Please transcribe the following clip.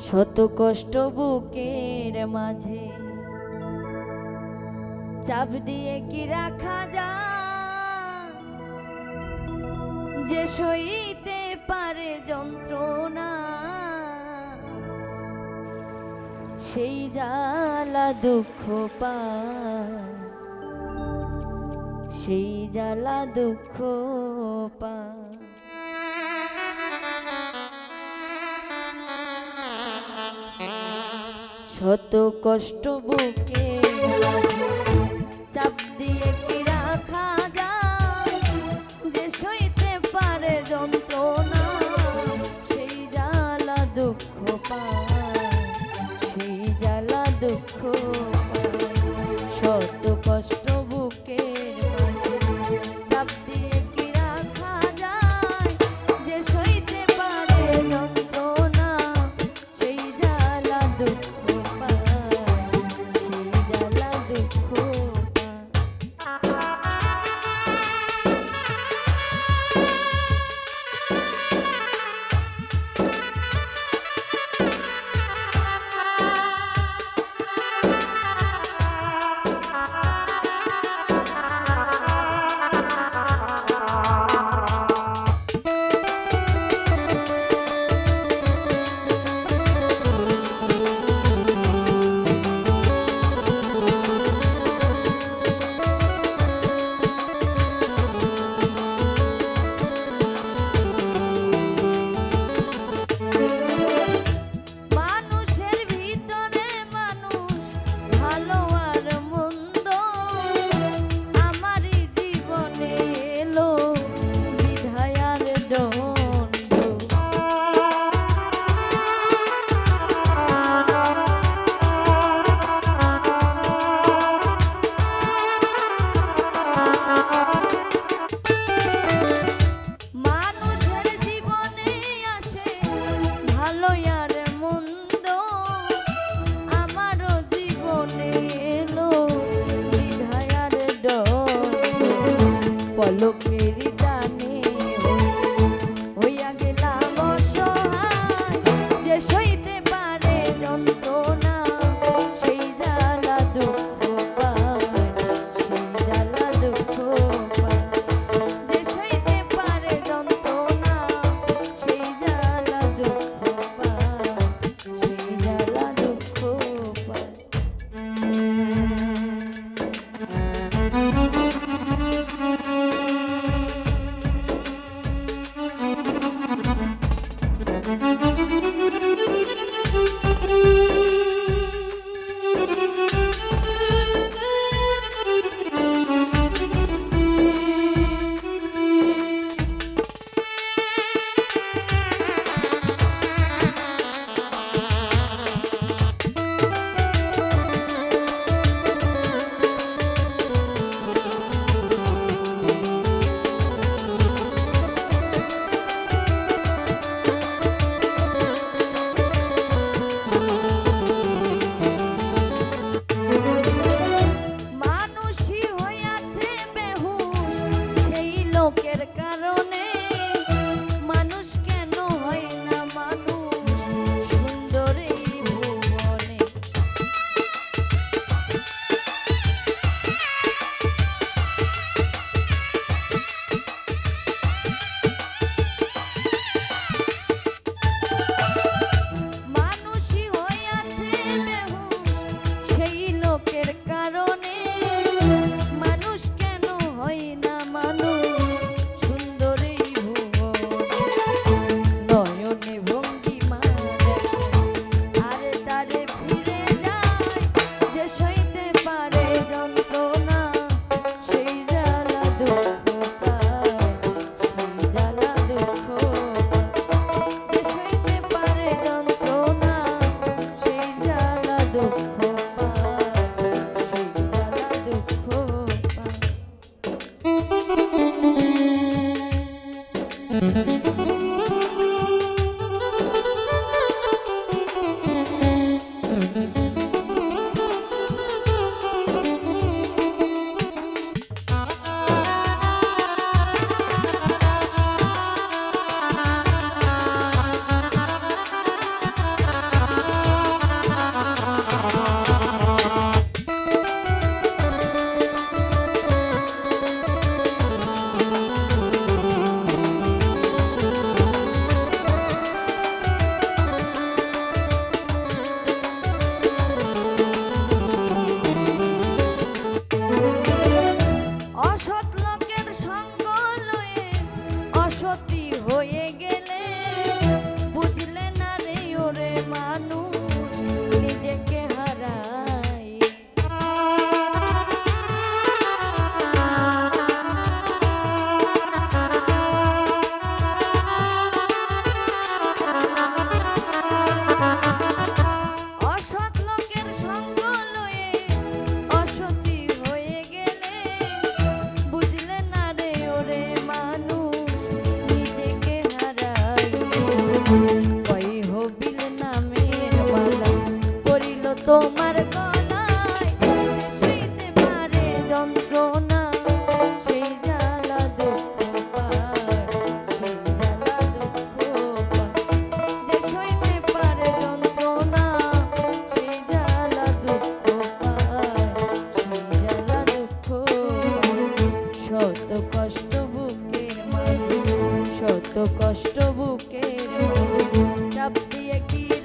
শত কষ্ট বুকের মাঝে। চাপ দিয়ে কি রাখা যায়? যে সইতে পারে যন্ত্রণা। সেই জ্বালা দুঃখ পায়। সেই জ্বালা দুঃখ পায়। শত কষ্ট বুকে চাপ দিয়ে কি রাখা যায়? যে সইতে পারে যন্ত্রণা, সেই জ্বালা দুঃখ পায়, সেই জ্বালা দুঃখ look তোমার গলায় সইতে পারে যন্ত্রণা, সেই জ্বালা দুঃখ পায় সেই জ্বালা দুঃখ পায় যে সইতে পারে যন্ত্রণা সেই জ্বালা দুঃখ কষ্ট বুকের মাঝে চাপ দিয়ে কি